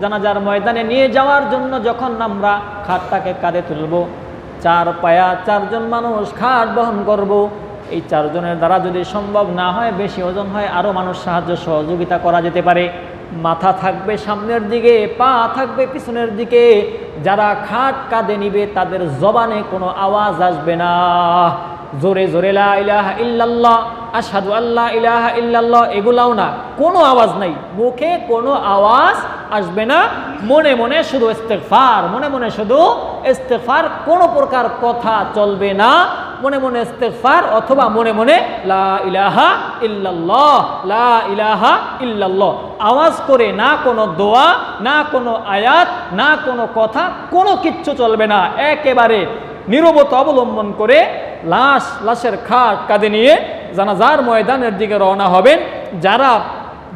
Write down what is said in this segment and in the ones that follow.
জানাজার ময়দানে নিয়ে যাওয়ার জন্য যখন আমরা খাটটাকে কাঁধে তুলব, চার পায়া চারজন মানুষ খাট বহন করব, এই চারজনের দ্বারা যদি সম্ভব না হয়, বেশি ওজন হয় আরও মানুষ সাহায্য সহযোগিতা করা যেতে পারে। মাথা থাকবে সামনের দিকে, পা থাকবে পিছনের দিকে। যারা খাট কাঁধে নিবে, তাদের জবানে কোনো আওয়াজ আসবে না। জোরে জোরে ইলাহা ইল্লাল্লাহ, আশহাদু আল্লাহ ইলাহা ইল্লাল্লাহ, এগুলাও না। কোনো আওয়াজ নাই। মুখে কোনো আওয়াজ আসবে না। মনে মনে শুধু ইস্তেগফার, মনে মনে শুধু ইস্তেগফার কোনো প্রকার কথা চলবে না। মনে মনে ইস্তেগফার অথবা মনে মনে লা ইলাহা ইল্লাল্লাহ, লা ইলাহা ইল্লাল্লাহ। আওয়াজ করে না কোনো দোয়া, না কোনো আয়াত, না কোনো কথা, কোনো কিচ্ছু চলবে না। একেবারে নীরবতা অবলম্বন করে লাশ, লাশের খাট কাঁধে নিয়ে জানাজার ময়দানের দিকে রওনা হবেন। যারা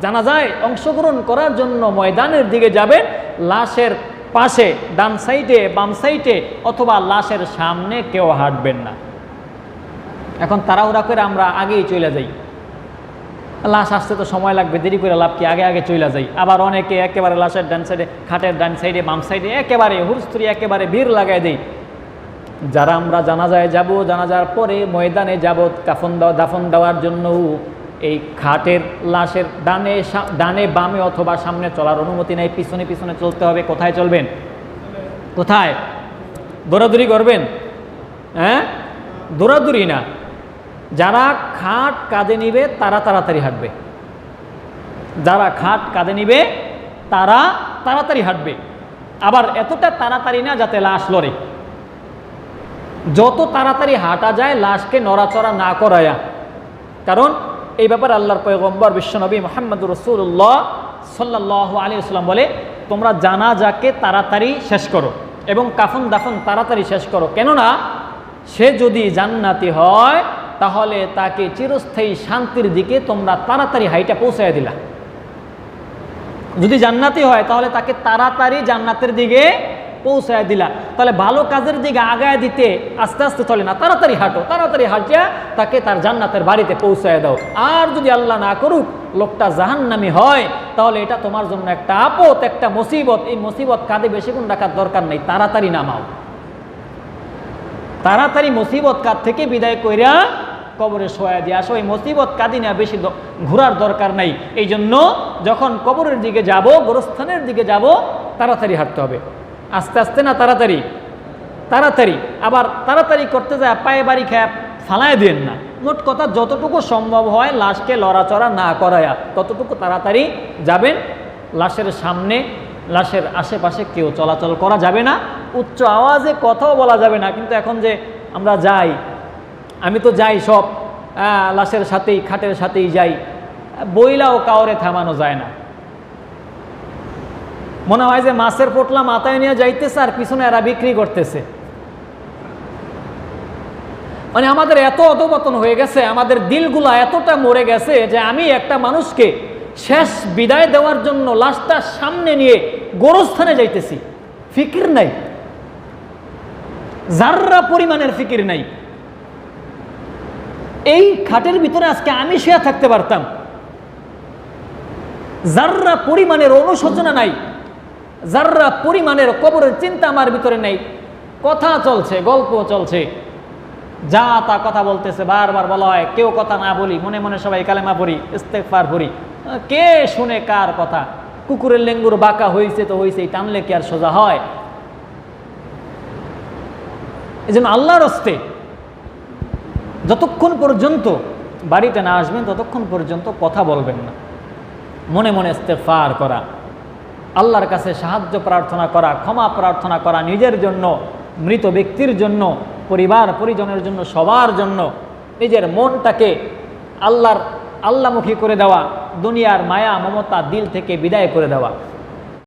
জানাজায় অংশগ্রহণ করার জন্য ময়দানের দিকে যাবেন। লাশের পাশে, ডান সাইডে, বাম সাইডে অথবা লাশের সামনে কেউ হাঁটবেন না। এখন তাড়াহুড়া করে আমরা আগেই চলে যাই। লাশ আসতে তো সময় লাগবে, দেরি করে লাভ কি? আগে আগে চলে যাই। আবার অনেকে একেবারে লাশের ডান সাইডে, খাটের ডান সাইডে, বাম সাইডে একেবারে হুরস্তুরি একেবারে ভিড় লাগাই দেই। যারা আমরা জানাজায় যাব, জানাজার পরে ময়দানে যাব, কাফন দাফন দেওয়ার জন্য এই খাটের লাশের ডানে ডানে বামে অথবা সামনে চলার অনুমতি নেই। পিছনে পিছনে চলতে হবে। কোথায় চলবেন? কোথায়? দৌড়াদৌড়ি করবেন? হ্যাঁ? দৌড়াদৌড়ি না। যারা খাট কাঁধে নিবে, তারা তাড়াতাড়ি হাঁটবে। যারা খাট কাঁধে নিবে, তারা তাড়াতাড়ি হাঁটবে। আবার এতটা তাড়াতাড়ি না যাতে লাশ লড়ে। যত তাড়াতাড়ি হাঁটা যায়, লাশকে নড়াচড়া না করায়া। কারণ এই ব্যাপারে আল্লাহর পয়গম্বর বিশ্বনবী মোহাম্মদ রসুল্লাহ সাল্লাহ আলী আসলাম বলে, তোমরা জানা যাকে তাড়াতাড়ি শেষ করো এবং কাফন দাফন তাড়াতাড়ি শেষ করো। কেননা, সে যদি জান্নাতি হয়, তাহলে তাকে চিরস্থায়ী শান্তির দিকে তোমরা তাড়াতাড়ি হাইটা পৌঁছায় দিলা। যদি জান্নাতি হয়, তাহলে তাকে তাড়াতাড়ি জান্নাতের দিকে পৌঁছায় দিলা। তাহলে ভালো কাজের দিকে আগায় দিতে আস্তে আস্তে চলে না, তাড়াতাড়ি হাঁটো, তাড়াতাড়ি হাঁটিয়া তাকে তার জান্নাতের বাড়িতে পৌঁছায় দাও। আর যদি আল্লাহ না করুক, লোকটা জাহান্নামি হয়, তাহলে এটা তোমার জন্য একটা আপদ, একটা মুসিবত। এই মুসিবত কাঁধে বেশিক্ষণ রাখার দরকার নেই, তাড়াতাড়ি নামাও। তাড়াতাড়ি মুসিবত কাঁধ থেকে বিদায় কইরা কবরে শোয়া দিয়ে আসো। এই মুসিবত কাঁদি না বেশি ঘোরার দরকার নাই। এই জন্য যখন কবরের দিকে যাব, গোরস্থানের দিকে যাব, তাড়াতাড়ি হাঁটতে হবে। আস্তে আস্তে না তাড়াতাড়ি? তাড়াতাড়ি। আবার তাড়াতাড়ি করতে যায়, পায়ে বাড়ি খেয়ে ফালায় দেন না। মোট কথা যতটুকু সম্ভব হয় লাশকে লড়াচড়া না করায়া, ততটুকু তাড়াতাড়ি যাবেন। লাশের সামনে, লাশের আশেপাশে কেউ চলাচল করা যাবে না। উচ্চ আওয়াজে কথাও বলা যাবে না। কিন্তু এখন যে আমরা যাই, আমি তো যাই সব লাশের সাথেই, খাটের সাথেই যাই, বইলাও কাউরে থামানো যায় না। মনে হয় যে মাছের পোটলা মাথায় নিয়ে যাইতেছে আর পিছনে এরা বিক্রি করতেছে। মানে আমাদের এত অধপতন হয়ে গেছে, আমাদের দিলগুলা এতটা মরে গেছে যে আমি একটা মানুষকে শেষ বিদায় দেওয়ার জন্য লাশটা সামনে নিয়ে গোরস্থানে যাইতেছি। ফিকির নাই। যার্রা পরিমাণের ফিকির নাই। এই খাটের ভিতরে আজকে আমি শুয়ে থাকতে পারতাম। যার্রা পরিমাণের অনুশোচনা নাই যার্রা পরিমাণের কবরের চিন্তা আমার ভিতরে নেই, কথা চলছে, গল্প চলছে। যা তা কথা বলতেছে, বারবার বলা হয়, কেউ কথা না বলি, মনে মনে সবাই কালেমা পড়ি ইস্তেকফার পড়ি। কে শুনে কার কথা? কুকুরের লেঙ্গুর বাঁকা হয়েছে তো হয়েছে টানলে কি আর সোজা হয়? এই জন্য আল্লাহর হস্তে যতক্ষণ পর্যন্ত বাড়িতে না আসবেন, ততক্ষণ পর্যন্ত কথা বলবেন না। মনে মনে ইস্তেফার করা। আল্লাহর কাছে সাহায্য প্রার্থনা করা, ক্ষমা প্রার্থনা করা নিজের জন্য, মৃত ব্যক্তির জন্য, পরিবার, পরিজনের জন্য, সবার জন্য নিজের মনটাকে আল্লাহর আল্লামুখী করে দেওয়া, দুনিয়ার মায়া, মমতা, দিল থেকে বিদায় করে দেওয়া।